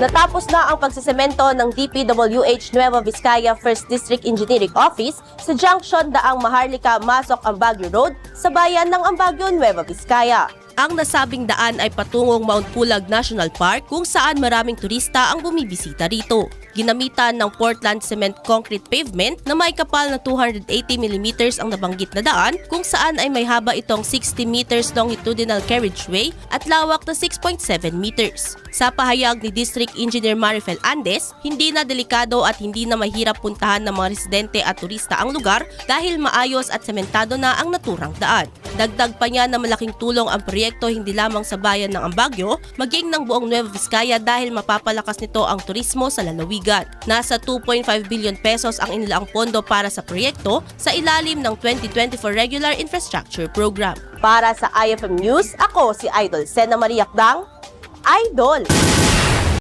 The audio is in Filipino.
Natapos na ang pagsisemento ng DPWH Nueva Vizcaya First District Engineering Office sa junction Daang Maharlika, Masok, Ambagyo Road sa bayan ng Ambagyo, Nueva Vizcaya. Ang nasabing daan ay patungong Mount Pulag National Park kung saan maraming turista ang bumibisita rito. Ginamitan ng Portland Cement Concrete Pavement na may kapal na 280mm ang nabanggit na daan kung saan ay may haba itong 60 meters longitudinal carriageway at lawak na 6.7 meters. Sa pahayag ni District Engineer Marifel Andes, hindi na delikado at hindi na mahirap puntahan ng mga residente at turista ang lugar dahil maayos at sementado na ang naturang daan. Dagdag pa niya na malaking tulong ang proyekto hindi lamang sa bayan ng Ambagyo, maging ng buong Nueva Vizcaya dahil mapapalakas nito ang turismo sa lalawigan. Nasa 2.5 billion pesos ang inilaang pondo para sa proyekto sa ilalim ng 2024 Regular Infrastructure Program. Para sa IFM News, ako si Idol Sena Maria Akdang, Idol!